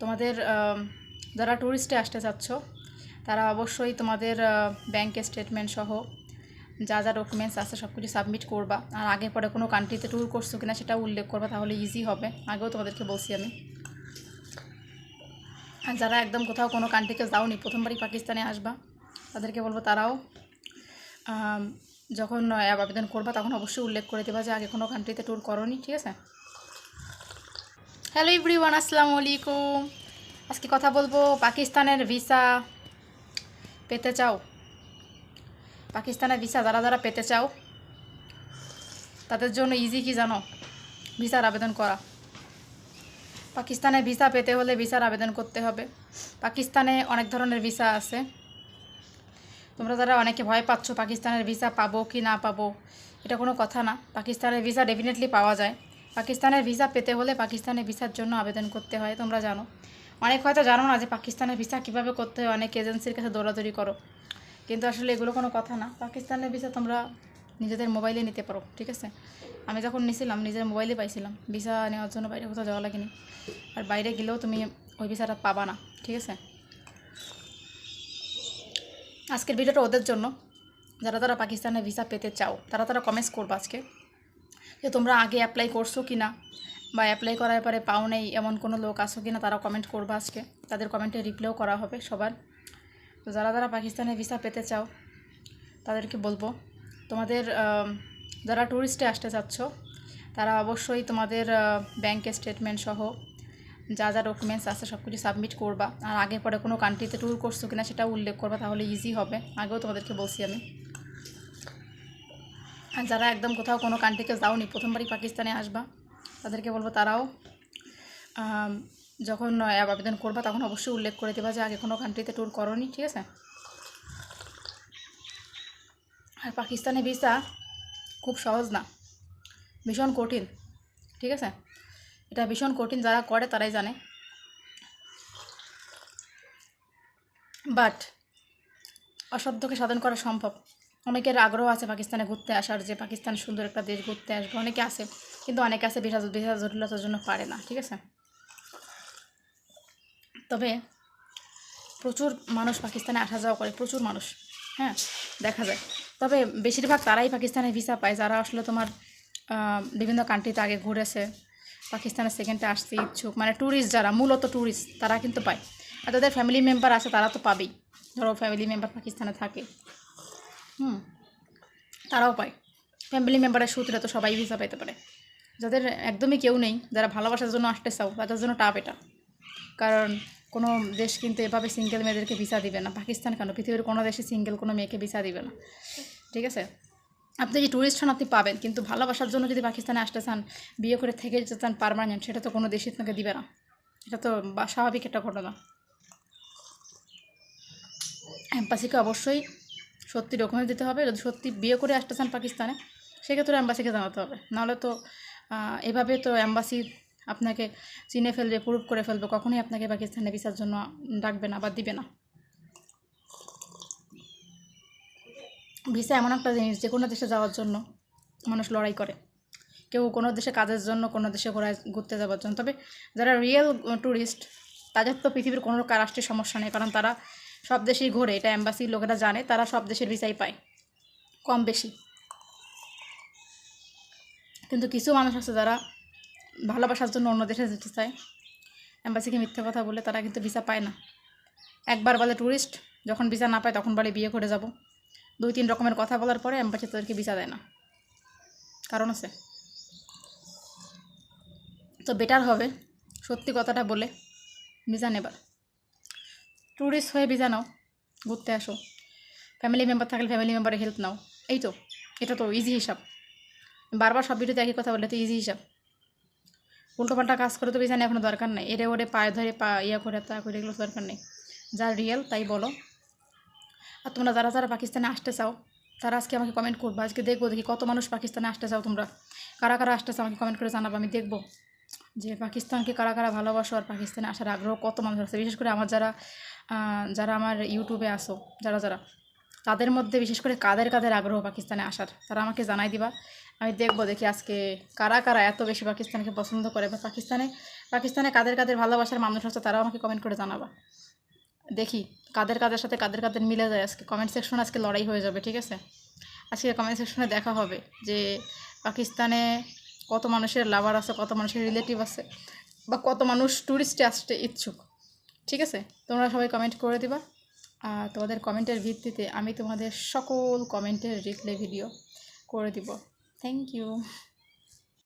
তোমাদের যারা ট্যুরিস্টে আসতে চাচ্ছ, তারা অবশ্যই তোমাদের ব্যাংক স্টেটমেন্ট সহ যা যা ডকুমেন্টস আছে সব কিছু সাবমিট করবা। আর আগে পরে কোনো কান্ট্রিতে ট্যুর করছ কিনা সেটা উল্লেখ করবা, তাহলে ইজি হবে। আগেও তোমাদেরকে বলছি আমি। আর যারা একদম কোথাও কোনো কান্ট্রিতে যাওনি, প্রথমবারই পাকিস্তানে আসবা, তাদেরকে বলব তারাও যখন আবেদন করবা, তখন অবশ্যই উল্লেখ করে দেবা যে আগে কোনো কান্ট্রিতে ট্যুর করনি, ঠিক আছে? হ্যালো ইভরিওয়ান আসসালামু আলাইকুম। আজকে কথা বলব পাকিস্তানের ভিসা পেতে চাও। পাকিস্তানের ভিসা যারা যারা পেতে চাও, তাদের জন্য ইজি কি জানো? ভিসার আবেদন করা। পাকিস্তানে ভিসা পেতে হলে ভিসার আবেদন করতে হবে। পাকিস্তানে অনেক ধরনের ভিসা আছে। তোমরা যারা অনেকে ভয় পাচ্ছ পাকিস্তানের ভিসা পাবো কি না পাবো, এটা কোনো কথা না। পাকিস্তানের ভিসা ডেফিনেটলি পাওয়া যায়। পাকিস্তানের ভিসা পেতে হলে পাকিস্তানের ভিসার জন্য আবেদন করতে হয়, তোমরা জানো। অনেক হয়তো জানো না যে পাকিস্তানের ভিসা কীভাবে করতে হয়, অনেক এজেন্সির কাছে দৌড়াদৌড়ি করো। কিন্তু আসলে এগুলো কোনো কথা না। পাকিস্তানের ভিসা তোমরা নিজেদের মোবাইলে নিতে পারো, ঠিক আছে? আমি যখন নিয়েছিলাম নিজের মোবাইলে পাইছিলাম। ভিসা নেওয়ার জন্য বাইরে কোথাও যাওয়া লাগেনি। আর বাইরে গেলেও তুমি ওই ভিসাটা পাবা না, ঠিক আছে? আজকের ভিডিওটা ওদের জন্য। যারা তারা পাকিস্তানের ভিসা পেতে চাও, তারা তারা কমেন্টস করব আজকে। যে তোমরা আগে অ্যাপ্লাই করছ কি না বা অ্যাপ্লাই করার পরে পাও নেই, এমন কোনো লোক আসো কি না তারা কমেন্ট করবে আজকে। তাদের কমেন্টে রিপ্লাইও করা হবে সবার। তো যারা যারা পাকিস্তানে ভিসা পেতে চাও, তাদেরকে বলব, তোমাদের যারা ট্যুরিস্টে আসতে চাচ্ছ, তারা অবশ্যই তোমাদের ব্যাংকের স্টেটমেন্ট সহ যা যা ডকুমেন্টস আছে সব কিছু সাবমিট করবা। আর আগে পরে কোনো কান্ট্রিতে ট্যুর করছ কিনা সেটা উল্লেখ করবা, তাহলে ইজি হবে। আগেও তোমাদেরকে বলছি আমি। আর যারা একদম কোথাও কোনো কান্ট্রিতে যাওনি, প্রথমবারই পাকিস্তানে আসবা, তাদেরকে বলব তারাও যখন আবেদন করবা, তখন অবশ্যই উল্লেখ করে দেবা যে আগে কোনো কান্ট্রিতে ট্যুর করনি, ঠিক আছে? আর পাকিস্তানে ভিসা খুব সহজ না, ভীষণ কঠিন, ঠিক আছে? এটা ভীষণ কঠিন, যারা করে তারাই জানে। বাট অসাধ্যকে সাধন করা সম্ভব। অনেকের আগ্রহ আছে পাকিস্তানে ঘুরতে আসার যে পাকিস্তান সুন্দর একটা দেশ ঘুরতে আসবে, অনেকে আছে, কিন্তু অনেকে আছে ভিসা ভিসা জটিলতার জন্য পারে না, ঠিক আছে? তবে প্রচুর মানুষ পাকিস্তানে আসা যাওয়া করে, প্রচুর মানুষ হ্যাঁ দেখা যায়। তবে বেশিরভাগ তারাই পাকিস্তানে ভিসা পায়, যারা আসলে তোমার বিভিন্ন কান্ট্রিতে আগে ঘুরেছে, পাকিস্তানের সেকেন্ডে আসতে ইচ্ছুক মানে ট্যুরিস্ট যারা, মূলত ট্যুরিস্ট তারা কিন্তু পায়। আর তাদের ফ্যামিলি মেম্বার আছে, তারা তো পাবেই। ধরো ফ্যামিলি মেম্বার পাকিস্তানে থাকে। হুম। তারাও পায়। ফ্যামিলি মেম্বারের সূত্রে তো সবাই ভিসা পেতে পারে। যাদের একদমই কেউ নেই, যারা ভালোবাসার জন্য আসতে চাও তাদের জন্য টাপ এটা। কারণ কোনো দেশ কিন্তু এভাবে সিঙ্গেল মেয়েদেরকে ভিসা দিবে না। পাকিস্তান কেন? পৃথিবীর কোনো দেশে সিঙ্গেল কোনো মেয়েকে ভিসা দিবে না। ঠিক আছে? আপনি যে ট্যুরিস্ট হন, আপনি পাবেন। কিন্তু ভালোবাসার জন্য যদি পাকিস্তানে আসতে চান, বিয়ে করে থেকে যেতে চান পারমানেন্ট সেটা তো কোনো দেশই আপনাকে দিবে না। এটা তো স্বাভাবিক একটা ঘটনা। অ্যাম্বাসিকে অবশ্যই সত্যি ডকুমেন্ট দিতে হবে, যদি সত্যি বিয়ে করে আসতে চান পাকিস্তানে, সেক্ষেত্রে অ্যাম্বাসিকে জানাতে হবে। নাহলে তো এভাবে তো অ্যাম্বাসি আপনাকে চিনে ফেলবে প্রুভ করে ফেলবে, কখনোই আপনাকে পাকিস্তানে ভিসার জন্য ডাকবে না বা দিবে না। ভিসা এমন একটা জিনিস, যে কোনো দেশে যাওয়ার জন্য মানুষ লড়াই করে। কেউ কোনো দেশে কাজের জন্য, কোনো দেশে ঘোরায়, ঘুরতে যাওয়ার জন্য। তবে যারা রিয়েল ট্যুরিস্ট তাদের তো পৃথিবীর কোনো রাষ্ট্রের সমস্যা নেই, কারণ তারা সব দেশেই ঘোরে, এটা অ্যাম্বাসির লোকেরা জানে, তারা সব দেশের ভিসাই পায়, কম বেশি। কিন্তু কিছু মানুষ আছে যারা ভালোবাসার জন্য অন্য দেশে যেতে চায়। অ্যাম্বাসিকে মিথ্যে কথা বলে তারা কিন্তু ভিসা পায় না। একবার বলে ট্যুরিস্ট যখন ভিসা না পায় তখন বলে বিয়ে করে যাব। দুই তিন রকমের কথা বলার পরে অ্যাম্বাসি তাদেরকে ভিসা দেয় না। কারণ আছে। তো বেটার হবে, সত্যি কথাটা বলে ভিসা নেবার। ট্যুরিস্ট হয়ে ভিসা নাও, ঘুরতে আসো। ফ্যামিলি মেম্বার থাকলে ফ্যামিলি মেম্বারের হেল্প নাও। এই তো এটা তো ইজি হিসাব বারবার সব ভিডিওতে একই কথা বলে, তো ইজি হিসাব উল্টোপাল্টা কাজ করে তো ভিসা নেওয়ার কোনো দরকার নেই। এরে ওরে পায়ে ধরে পা ইয়া করে তা করে এগুলো দরকার নেই। যা রিয়েল তাই বলো। আর তোমরা যারা যারা পাকিস্তানে আসতে চাও, তারা আজকে আমাকে কমেন্ট করব। আজকে দেখব দেখি কত মানুষ পাকিস্তানে আসতে চাও তোমরা। কারা কারা আসতে চাও আমাকে কমেন্ট করে জানাব, আমি দেখব। যে পাকিস্তানকে কারা কারা ভালোবাসো আর পাকিস্তানে আসার আগ্রহ কত মানুষ আছে। বিশেষ করে আমার যারা যারা আমার ইউটিউবে আসো যারা যারা, তাদের মধ্যে বিশেষ করে কাদের কাদের আগ্রহ পাকিস্তানে আসার, তারা আমাকে জানাই দিবা। আমি দেখব দেখি আজকে কারা কারা এত বেশি পাকিস্তানকে পছন্দ করে বা পাকিস্তানে পাকিস্তানে কাদের কাদের ভালোবাসার মানুষ আছে তারাও আমাকে কমেন্ট করে জানাবা। দেখি কাদের কাদের সাথে কাদের কাদের মিলে যায় আজকে। কমেন্ট সেকশন আজকে লড়াই হয়ে যাবে, ঠিক আছে? আজকে কমেন্ট সেকশনে দেখা হবে যে পাকিস্তানে কত মানুষের লাভার আছে, কত মানুষের রিলেটিভ আছে বা কত মানুষ ট্যুরিস্টে আসতে ইচ্ছুক, ঠিক আছে? তোমরা সবাই কমেন্ট করে দিবা। আর তোমাদের কমেন্টের ভিত্তিতে আমি তোমাদের সকল কমেন্টের রিপ্লাই ভিডিও করে দিব। Thank you